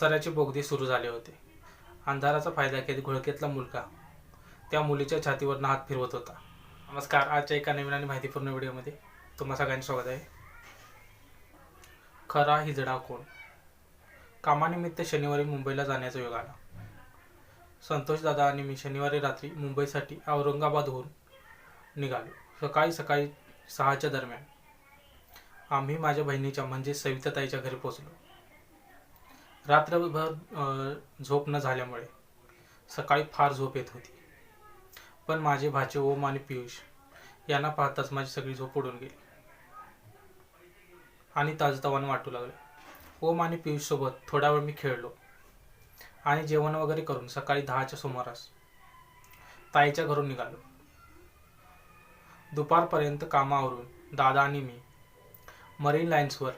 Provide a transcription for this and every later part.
सराचे बोगदे सुरू झाले होते. अंधाराचा फायदा घेत घोळकेतला मुलगा त्या मुलीच्या छातीवर हात फिरवत होता. नमस्कार आजच्या एका नवीन आणि माहितीपूर्ण व्हिडिओमध्ये तुम्हा सगळ्यांचे स्वागत आहे. खरा हिजडा कोण? कामानिमित्त शनिवारी मुंबईला जाण्याचा योग आला. संतोष दादा आणि मी शनिवारी रात्री मुंबईसाठी औरंगाबादहून निघालो. सकाळी सकाळी सहाच्या दरम्यान. आम्ही माझ्या बहिणीच्या म्हणजे सविताताईच्या घरी पोचलो रात्रभर झोप न झाल्यामुळे सकाळी फार झोप येत होती. पण माझे भाचे ओम आणि पियुष यांना पाहताच माझी सगळी झोप उडून गेली. आणि ताजतवानं वाटू लागले. ओम आणि पियुषसोबत थोडा वेळ मी खेळलो आणि जेवण वगैरे करून सकाळी दहाच्या सुमारास ताईच्या घरून निघालो. दुपारपर्यंत कामावरून दादा आणि मी मरीन लाईन्सवर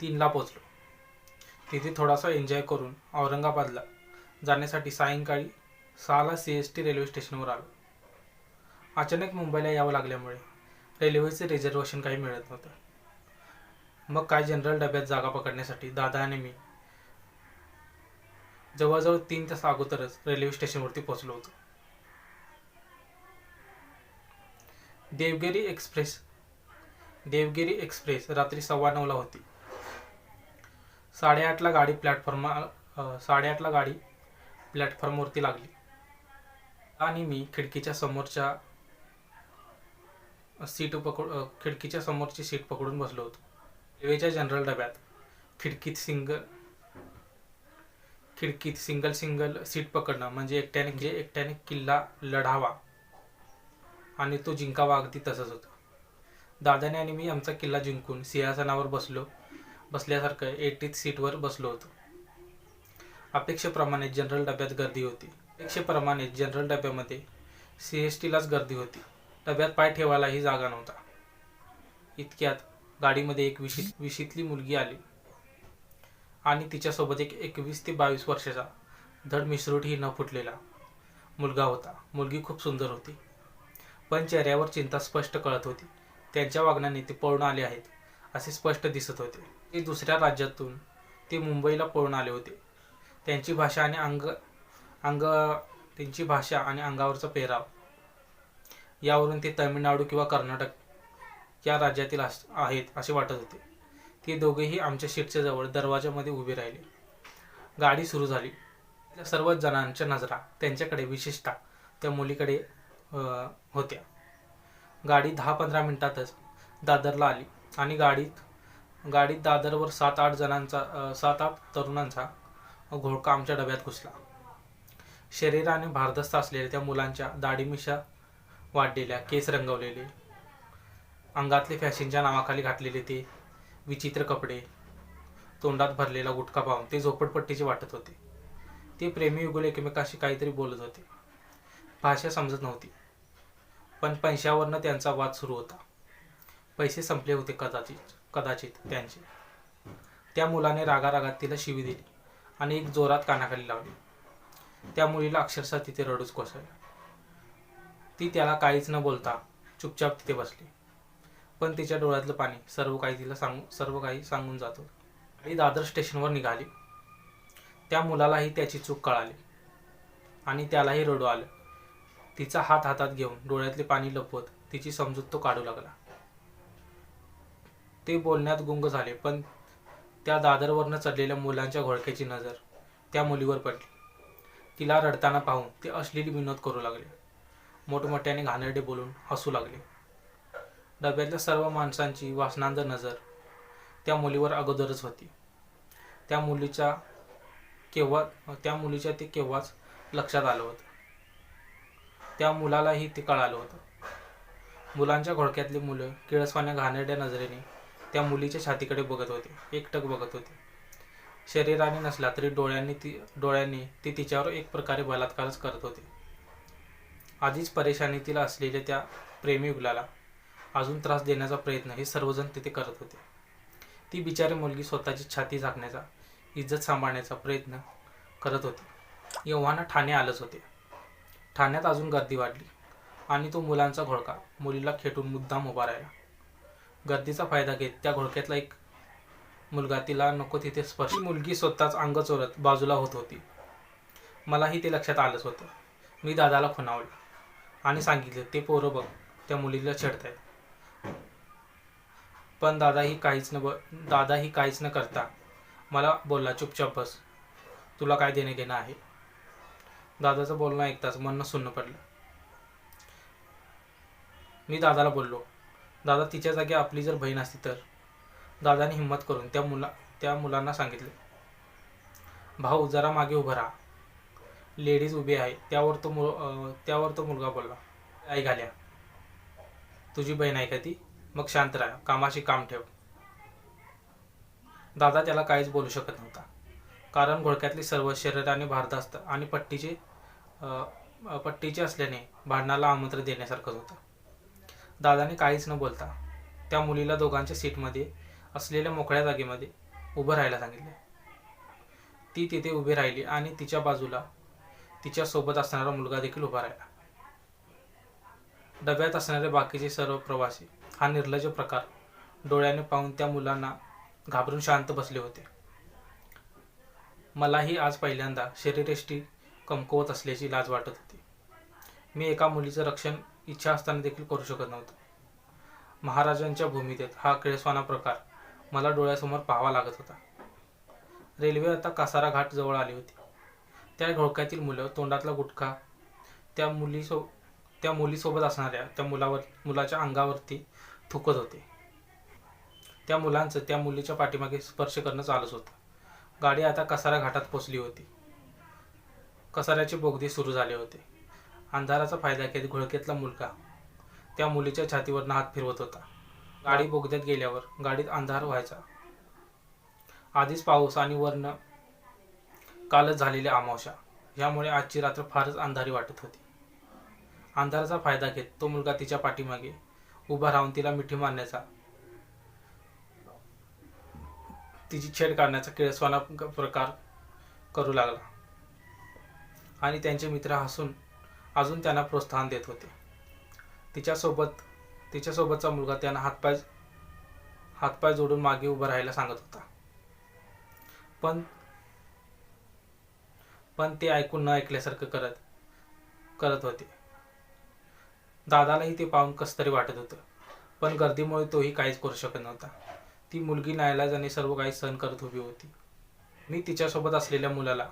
तीनला पोचलो तिथे थोडासा एन्जॉय करून औरंगाबादला जाण्यासाठी सायंकाळी सहाला सी एस टी रेल्वे स्टेशनवर आलो. अचानक मुंबईला यावं लागल्यामुळे रेल्वेचे रिझर्वेशन काही मिळत नव्हतं. मग काय जनरल डब्यात जागा पकडण्यासाठी दादा आणि मी जवळजवळ तीन तास अगोदरच रेल्वे स्टेशनवरती पोहोचलो होतो. देवगिरी एक्सप्रेस देवगिरी एक्सप्रेस रात्री सव्वा नऊला होती. साडेआठला गाडी प्लॅटफॉर्म साडेआठला गाडी प्लॅटफॉर्मवरती लागली. आणि मी खिडकीच्या समोरच्या सीट पकड खिडकीच्या समोरची सीट पकडून बसलो होतो. रेल्वेच्या जनरल डब्यात खिडकीत सिंगल खिडकीत सिंगल सिंगल सीट पकडणं म्हणजे एकट्याने जे एकट्याने किल्ला लढावा आणि तो जिंकावा अगदी तसंच होतं. दादाने आणि मी आमचा किल्ला जिंकून सिंहासनावर बसलो. बसल्यासारखं एटीथ सीटवर बसलो होतो. अपेक्षेप्रमाणे जनरल डब्यात गर्दी होती. अपेक्षेप्रमाणे जनरल डब्यामध्ये सी एस टीलाच गर्दी होती. डब्यात पाय ठेवायलाही जागा नव्हता. इतक्यात गाडीमध्ये एक विशीत विशीतली मुलगी आली. आणि तिच्यासोबत एक एकवीस ते बावीस वर्षाचा धड मिसरूटही न फुटलेला मुलगा होता. मुलगी खूप सुंदर होती. पण चेहऱ्यावर चिंता स्पष्ट कळत होती. त्यांच्या वागण्याने ते पळून आले आहेत असे स्पष्ट दिसत होते. ते दुसऱ्या राज्यातून ते मुंबईला पळून आले होते. त्यांची भाषा आणि अंग अंग त्यांची भाषा आणि अंगावरचा पेहराव. यावरून ते तमिळनाडू किंवा कर्नाटक या राज्यातील अस- आहेत असे वाटत होते. ते दोघेही आमच्या सीटच्या जवळ दरवाजामध्ये उभे राहिले. गाडी सुरू झाली. त्या सर्व जणांच्या नजरा त्यांच्याकडे विशेषतः त्या मुलीकडे होत्या. गाडी दहा पंधरा मिनिटातच दादरला आली आणि गाडीत गाडीत दादरवर सात आठ जणांचा सात आठ तरुणांचा घोळका आमच्या डब्यात घुसला. शरीराने भारदस्त असलेल्या त्या मुलांच्या दाढीमिशा वाढलेल्या केस रंगवलेले अंगातले फॅशनच्या नावाखाली घातलेले ते विचित्र कपडे तोंडात भरलेला गुटखा पाहून ते झोपडपट्टीचे वाटत होते. ते प्रेमी युगुल एकमेकाशी काहीतरी बोलत होते. भाषा समजत नव्हती. पण पैशावरनं त्यांचा वाद सुरू होता. पैसे संपले होते कदाचित. कदाचित त्यांचे. त्या मुलाने रागारागात तिला शिवी दिली आणि एक जोरात कानाखाली लावली. त्या मुलीला अक्षरशः तिथे रडूच कोसळले. ती त्याला काहीच न बोलता चुपचाप तिथे बसली. पण तिच्या डोळ्यातलं पाणी सर्व काही तिला सांगू सर्व काही सांगून जात होतं. आणि दादर स्टेशनवर निघाली. त्या मुलालाही त्याची चूक कळाली. आणि त्यालाही रडू आलं. तिचा हात हातात घेऊन डोळ्यातले पाणी लपवत तिची समजूत तो काढू लागला. ते बोलण्यात गुंग झाले पण त्या दादरवरनं चढलेल्या मुलांच्या घोळक्याची नजर त्या मुलीवर पडली. तिला रडताना पाहून ते अश्लील विनोद करू लागले. मोठमोठ्याने घाणेरडे बोलून हसू लागले. डब्यातल्या सर्व माणसांची वासनांद नजर त्या मुलीवर अगोदरच होती. त्या मुलीच्या केव्हा त्या मुलीच्या ते केव्हाच लक्षात आलं होतं. त्या मुलालाही ते कळालं होतं. मुलांच्या घोळक्यातली मुलं किळसवाने घाणेरड्या नजरेने त्या मुलीच्या छातीकडे बघत होते. एकटक बघत होते. शरीराने नसला तरी डोळ्यांनी ती डोळ्यांनी ती तिच्यावर एक प्रकारे बलात्कारच करत होते. आधीच परेशानीतील असलेल्या त्या प्रेमी युगलाला अजून त्रास देण्याचा प्रयत्न हे सर्वजण तिथे करत होते. ती बिचारी मुलगी स्वतःची छाती झाकण्याचा इज्जत सांभाळण्याचा प्रयत्न करत होती. एव्हाना ठाणे आलंच होते. ठाण्यात अजून गर्दी वाढली आणि तो मुलांचा घोळका मुलीला खेटून मुद्दाम उभा राहिला. गर्दीचा फायदा घेत त्या घोळक्यातला एक मुलगा तिला नको तिथे स्पर्श मुलगी स्वतःच अंग चोरत बाजूला होत होती. मलाही ते लक्षात आलंच होतं. मी दादाला खुणावलं आणि सांगितलं ते पोरं बघ त्या मुलीला छेडतायत. पण दादाही काहीच न ब दादाही काहीच न करता मला बोलला चुपचाप बस तुला काय देणे घेणं आहे? दादाचं बोलणं ऐकताच मन सुन्न पडलं. मी दादाला बोललो दादा तिच्या जागी आपली जर बहीण असती तर? दादाने हिंमत करून त्या मुला त्या मुलांना सांगितले. भाऊ जरा मागे उभं राहा. लेडीज उभी आहे. त्यावर तो मु त्यावर तो मुलगा बोलला आई घाल्या. तुझी बहीण आहे का ती? मग शांत राहा. कामाशी काम ठेव. दादा त्याला काहीच बोलू शकत नव्हता. कारण घोळक्यातली सर्व शरीराने भारदास्त आणि पट्टीचे पट्टीचे असल्याने भांडणाला आमंत्रण देण्यासारखंच होतं. दादाने काहीच न बोलता त्या मुलीला दोघांच्या सीटमध्ये असलेल्या मोकळ्या जागेमध्ये उभं राहायला सांगितले. ती तिथे उभी राहिली आणि तिच्या बाजूला तिच्या सोबत असणारा मुलगा देखील उभा राहिला. डब्यात असणारे बाकीचे सर्व प्रवासी हा निर्लज्ज प्रकार डोळ्याने पाहून त्या मुलांना घाबरून शांत बसले होते. मलाही आज पहिल्यांदा शरीरयष्टी कमकुवत असल्याची लाज वाटत होती. मी एका मुलीचं रक्षण इच्छा असताना देखील करू शकत नव्हतं. महाराजांच्या भूमिकेत हा केळसवाना प्रकार मला डोळ्यासमोर पाहावा लागत होता. रेल्वे आता कासारा घाट जवळ आली होती. त्या घोळक्यातील मुलं तोंडातला गुटखा त्या मुलीसो त्या मुलीसोबत असणाऱ्या त्या मुलावर मुलाच्या अंगावरती थुकत होते. त्या मुलांचं त्या मुलीच्या पाठीमागे स्पर्श करणं चालूच होतं. गाडी आता कसारा घाटात पोचली होती. कसाऱ्याचे बोगदे सुरू झाले होते. अंधाराचा फायदा घेत घोळकेतला मुलगा त्या मुलीच्या छातीवरनं हात फिरवत होता. गाडी बोगद्यात गेल्यावर गाडीत अंधार व्हायचा. आधीच पाऊस आणि वर्ण कालच झालेल्या अमावशा यामुळे आजची रात्र फारच अंधारी वाटत होती. अंधाराचा फायदा घेत तो मुलगा तिच्या पाठीमागे उभा राहून तिला मिठी मारण्याचा तिची छेड काढण्याचा किळसवाना प्रकार करू लागला. आणि त्यांचे मित्र हसून अजून त्यांना प्रोत्साहन देत होते. तिच्यासोबत तिच्यासोबतचा मुलगा त्यांना हातपाय हातपाय जोडून मागे उभं राहायला सांगत होता. पण पण ते ऐकून न ऐकल्यासारखं करत करत होते. दादालाही ते पाहून कस तरी वाटत होतं. पण गर्दीमुळे तोही काहीच करू शकत नव्हता. ती मुलगी नाईलाजाने सर्व काही सहन करत उभी होती. मी तिच्यासोबत असलेल्या मुलाला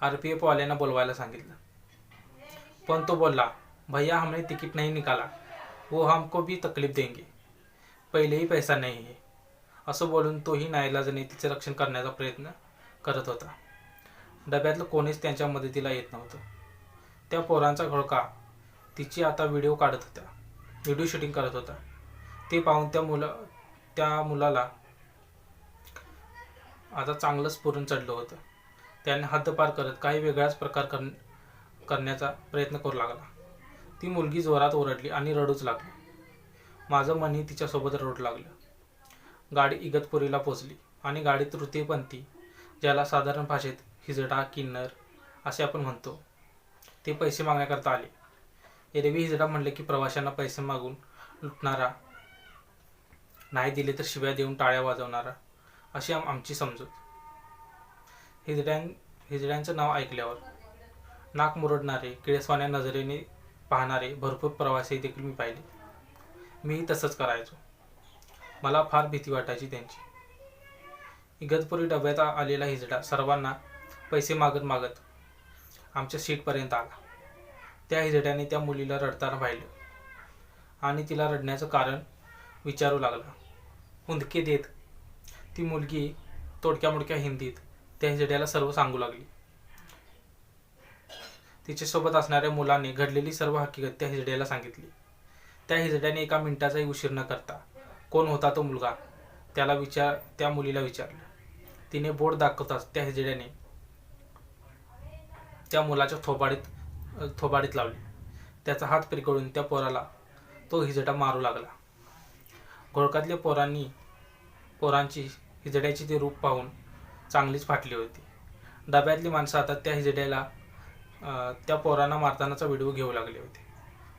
आर पी एफवाल्यांना बोलवायला सांगितलं. पण तो बोलला भैया हमने टिकट नहीं निकाला। वो हमको भी तकलीफ देंगे। पहिलेही पैसा नाही आहे असं बोलून तोही नाईलाजाने तिचे रक्षण करण्याचा प्रयत्न करत होता. डब्यातलं कोणीच त्यांच्या मदतीला येत नव्हतं. त्या पोरांचा घोळका तिची आता व्हिडिओ काढत होत्या. व्हिडिओ शूटिंग करत होता. ते पाहून त्या मुलं त्या मुलाला आता चांगलंच पुरून चढलं होतं. त्याने हद्दपार करत काही वेगळाच प्रकार कर करण्याचा प्रयत्न करू लागला. ती मुलगी जोरात ओरडली आणि रडूच लागली. माझं मनही तिच्यासोबत रडू लागलं. गाडी इगतपुरीला पोचली आणि गाडीत तृतीयपंथी ज्याला साधारण भाषेत हिजडा किन्नर असे आपण म्हणतो ते पैसे मागण्याकरता आले. एरवी हिजडा म्हणले की प्रवाशांना पैसे मागून लुटणारा नाही दिले तर शिव्या देऊन टाळ्या वाजवणारा अशी आम आमची समजूत. हिजड्यां हिजड्यांचं नाव ऐकल्यावर नाक मुरडणारे किळसवाण्या नजरेने पाहणारे भरपूर प्रवासी देखील मी पाहिले. मीही तसंच करायचो. मला फार भीती वाटायची त्यांची. इगतपुरी डब्यात आलेला हिजडा सर्वांना पैसे मागत मागत आमच्या सीटपर्यंत आला. त्या हिजड्याने त्या मुलीला रडताना पाहिलं. आणि तिला रडण्याचं कारण विचारू लागला. हुंदके देत ती मुलगी तोडक्या मोडक्या हिंदीत त्या हिजड्याला सर्व सांगू लागली. तिच्यासोबत असणाऱ्या मुलाने घडलेली सर्व हकीकत त्या हिजड्याला सांगितली. त्या हिजड्याने एका मिनिटाचाही उशीर न करता कोण होता तो मुलगा? त्याला विचार त्या मुलीला विचारलं. तिने बोट दाखवताच त्या हिजड्याने त्या मुलाच्या थोबाडीत थोबाडीत लावली. त्याचा हात पिरगळून त्या पोराला तो हिजडा मारू लागला. घोळकातल्या पोरांनी पोरांची हिजड्याची ती रूप पाहून चांगलीच फाटली होती. डब्यातली माणसं आता त्या हिजड्याला त्या पोरांना मारतानाचा व्हिडिओ घेऊ लागले होते.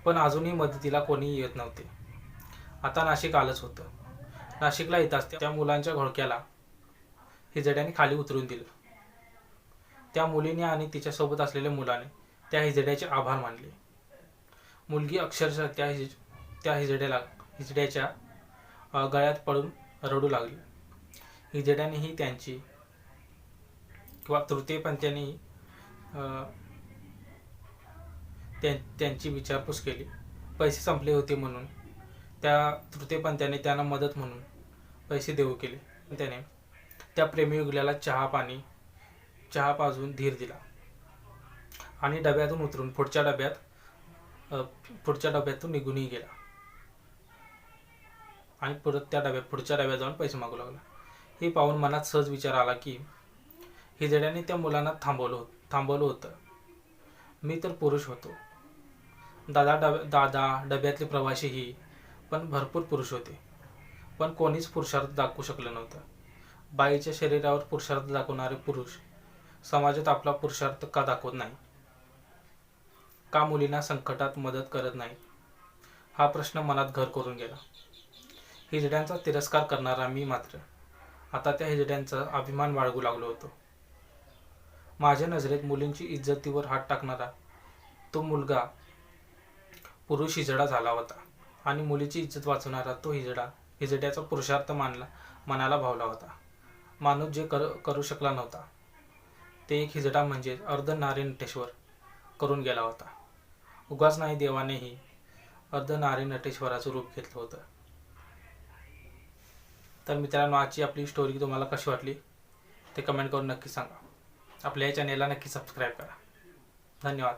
पण अजूनही मदतीला कोणीही येत नव्हते. आता नाशिक आलंच होतं. नाशिकला येताच त्या मुलांच्या घोळक्याला हिजड्याने खाली उतरून दिलं. त्या मुलीने आणि तिच्यासोबत असलेल्या मुलाने त्या हिजड्याचे आभार मानले. मुलगी अक्षरशः त्या हिज त्या हिजड्याला हिजड्याच्या गळ्यात पडून रडू लागली. हिजड्यानेही त्यांची किंवा तृतीयपंथीयांनीही त्यां त्यांची विचारपूस केली. पैसे संपले होते म्हणून. त्या तृतीयपंथ्याने त्यांना मदत म्हणून पैसे देऊ केले. त्याने त्या प्रेमीयुगल्याला चहा पाणी चहा पाजून धीर दिला. आणि डब्यातून उतरून पुढच्या डब्यात पुढच्या डब्यातून निघूनही गेला. आणि परत त्या डब्यात पुढच्या डब्यात जाऊन पैसे मागू लागला. हे पाहून मनात सहज विचार आला की हिजड्याने त्या मुलांना थांबवलं होत थांबवलं होतं. मी तर पुरुष होतो. दादा डब दादा डब्यातले प्रवासीही पण भरपूर पुरुष होते. पण कोणीच पुरुषार्थ दाखवू शकलं नव्हतं. बाईच्या शरीरावर पुरुषार्थ दाखवणारे पुरुष समाजात आपला पुरुषार्थ का दाखवत नाही? का मुलींना संकटात मदत करत नाही? हा प्रश्न मनात घर करून गेला. हिजड्यांचा तिरस्कार करणारा मी मात्र आता त्या हिजड्यांचा अभिमान बाळगू लागलो होतो. माझ्या नजरेत मुलींची इज्जतीवर हात टाकणारा तो मुलगा पुरुष हिजडा झाला होता. आणि मुलीची इज्जत वाचवणारा तो हिजडा हिजड्याचा पुरुषार्थ मानला मनाला भावला होता. माणूस जे कर करू शकला नव्हता. ते एक हिजडा म्हणजे अर्ध नटेश्वर करून गेला होता. उगाच नाही देवानेही अर्ध नटेश्वराचं रूप घेतलं होतं. तर मित्रांनो आजची आपली स्टोरी तुम्हाला कशी वाटली? ते कमेंट करून नक्की सांगा. आपल्या या चॅनेलला नक्की सबस्क्राईब करा. धन्यवाद.